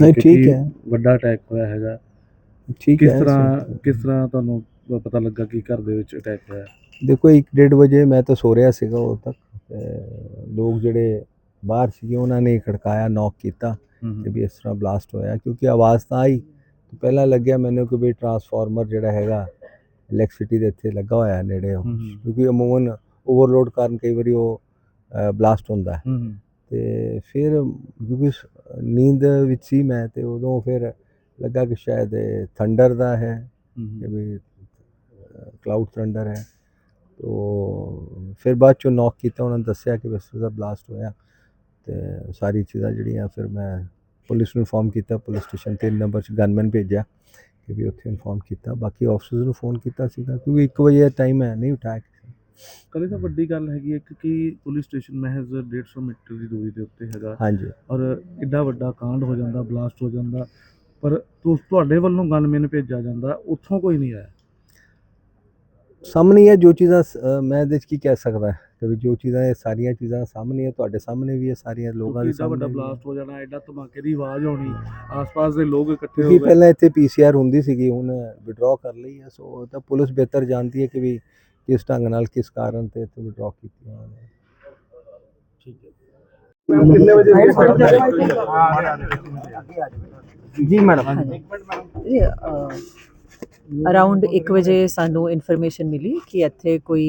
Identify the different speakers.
Speaker 1: ਨਹੀਂ, ਠੀਕ
Speaker 2: ਕਿਉਂਕਿ
Speaker 1: ਹੈ।
Speaker 2: ਵੱਡਾ ਅਟੈਕ ਹੋਇਆ ਹੈਗਾ।
Speaker 1: ਠੀਕ
Speaker 2: ਕਿਸ
Speaker 1: ਹੈ
Speaker 2: ਤਰ੍ਹਾਂ ਕਿਸ ਤਰ੍ਹਾਂ ਤੁਹਾਨੂੰ ਪਤਾ ਲੱਗਾ ਕਿ ਘਰ ਦੇ ਵਿੱਚ ਅਟੈਕ ਹੋਇਆ?
Speaker 1: ਦੇਖੋ 1:30 ਵਜੇ ਮੈਂ ਤਾਂ ਸੋ ਰਿਹਾ ਸੀਗਾ ਉਦੋਂ ਤੱਕ। ਤੇ ਲੋਕ ਜਿਹੜੇ ਬਾਹਰ ਸੀਗੇ ਉਹਨਾਂ ਨੇ ਖੜਕਾਇਆ ਨੌਕ ਕੀਤਾ
Speaker 2: ਹੂੰ
Speaker 1: ਕਿ ਵੀ ਇਸ ਤਰ੍ਹਾਂ ਬਲਾਸਟ ਹੋਇਆ। ਕਿਉਂਕਿ ਆਵਾਜ਼ ਤਾਂ ਆਈ। ਤੇ ਪਹਿਲਾਂ ਲੱਗਿਆ ਮੈਨੂੰ ਕਿ ਵੀ ਟਰਾਂਸਫਾਰਮਰ ਜਿਹੜਾ ਹੈਗਾ ਇਲੈਕਟ੍ਰਿਸਿਟੀ ਦੇ ਇੱਥੇ ਲੱਗਾ ਹੋਇਆ ਹੈ ਨੇੜੇ ਉਹ।
Speaker 2: ਹੂੰ ਹੂੰ।
Speaker 1: ਕਿਉਂਕਿ ਅਮੂਮਨ ਓਵਰਲੋਡ ਕਾਰਨ ਕਈ ਵਾਰੀ ਉਹ ਬਲਾਸਟ ਹੁੰਦਾ ਹੈ। ਤੇ ਫਿਰ ਕਿਉਂਕਿ ਸ- ਨੀਂਦ ਵਿੱਚ ਸੀ ਮੈਂ ਤੇ ਉਦੋਂ ਫਿਰ ਲੱਗਾ ਕਿ ਸ਼ਾਇਦ ਥੰਡਰ ਦਾ ਹੈ ਕਿ ਵੀ ਕਲਾਊਡ ਥੰਡਰ ਹੈ। ਤੋ ਫਿਰ ਬਾਅਦ ਚੋਂ ਨੌਕ ਕੀਤਾ ਉਹਨਾਂ ਨੇ ਦੱਸਿਆ ਕਿ ਇਸ ਦਾ ਬਲਾਸਟ ਹੋਇਆ ਤੇ ਸਾਰੀ ਚੀਜ਼ਾਂ ਜਿਹੜੀਆਂ ਫਿਰ ਮੈਂ ਪੁਲਿਸ ਨੂੰ ਇਨਫੋਰਮ ਕੀਤਾ ਪੁਲਿਸ ਸਟੇਸ਼ਨ 3 ਨੰਬਰ 'ਚ ਗਨਮੈਨ ਭੇਜਿਆ ਕਿ ਵੀ ਉੱਥੇ ਇਨਫੋਰਮ ਕੀਤਾ। ਬਾਕੀ ਆਫਿਸਰਸ ਨੂੰ ਫੋਨ ਕੀਤਾ ਸੀਗਾ ਕਿਉਂਕਿ 1 ਵਜੇ ਦਾ ਟਾਈਮ ਹੈ ਨਹੀਂ ਉਠਾਇਆ
Speaker 2: ਕਦੇ ਤਾਂ ਵੱਡੀ ਗੱਲ ਹੈਗੀ ਹੈ ਕਿ ਕਿ ਪੁਲਿਸ ਸਟੇਸ਼ਨ ਮਹਿਜ਼ 150 ਮੀਟਰ ਦੀ ਦੂਰੀ ਦੇ ਉੱਤੇ ਹੈਗਾ।
Speaker 1: ਹਾਂਜੀ।
Speaker 2: ਔਰ ਐਡਾ ਵੱਡਾ ਕਾਂਡ ਹੋ ਜਾਂਦਾ ਬਲਾਸਟ ਹੋ ਜਾਂਦਾ ਪਰ ਤੁ- ਤੁਹਾਡੇ ਵੱਲੋਂ ਗਨਮੈਨ ਭੇਜਿਆ ਜਾਂਦਾ ਉੱਥੋਂ ਕੋਈ ਨਹੀਂ ਆਇਆ।
Speaker 1: ਸਾਹਮਣੇ ਹੀ ਜੋ ਚੀਜ਼ਾਂ ਅ, ਮੈਂ ਇਹਦੇ 'ਚ ਕੀ ਕਹਿ ਸਕਦਾ ਕਿ ਵੀ ਜੋ ਚੀਜ਼ਾਂ ਇਹ ਸਾਰੀਆਂ ਚੀਜ਼ਾਂ ਸਾਹਮਣੇ ਹੈ ਤੁਹਾਡੇ ਸਾਹਮਣੇ ਵੀ ਹੈ ਸਾਰੀਆਂ ਲੋਕਾਂ ਦੇ
Speaker 2: ਵੱਡਾ
Speaker 1: ਸਾਹਮਣੇ ਵੀ ਹੈ।
Speaker 2: ਬਲਾਸਟ ਹੋ ਜਾਣਾ ਐਡਾ ਧਮਾਕੇ ਦੀ ਆਵਾਜ਼ ਆਉਣੀ ਆਸ-ਪਾਸ ਦੇ ਲੋਕ ਇਕੱਠੇ ਹੋ
Speaker 1: ਕਿਉਂਕਿ
Speaker 2: ਗਏ।
Speaker 1: ਪਹਿਲਾਂ ਇੱਥੇ ਪੀਸੀਆਰ ਹੁੰਦੀ ਸੀਗੀ ਹੁਣ ਵਿਡਰਾਅ ਕਰ ਲਈ ਹੈ ਸੋ ਉਹ ਤਾਂ ਪੁਲਿਸ ਬਿਹਤਰ ਜਾਣਦੀ ਹੈ ਕਿ ਵੀ ਕਿਸ ਢੰਗ ਨਾਲ ਕਿਸ ਕਾਰਨ ਤੇ ਇੱਥੇ ਵਿਡਰਾਅ ਕੀਤੀ ਉਹਨਾਂ ਨੇ।
Speaker 2: ਠੀਕ ਹੈ।
Speaker 3: ਕਿੰਨੇ ਵਜੇ
Speaker 1: ਜੀ ਮੈਡਮ।
Speaker 4: ਅਰਾਊਂਡ 1 ਵਜੇ ਸਾਨੂੰ ਇਨਫੋਰਮੇਸ਼ਨ ਮਿਲੀ ਕਿ ਇੱਥੇ ਕੋਈ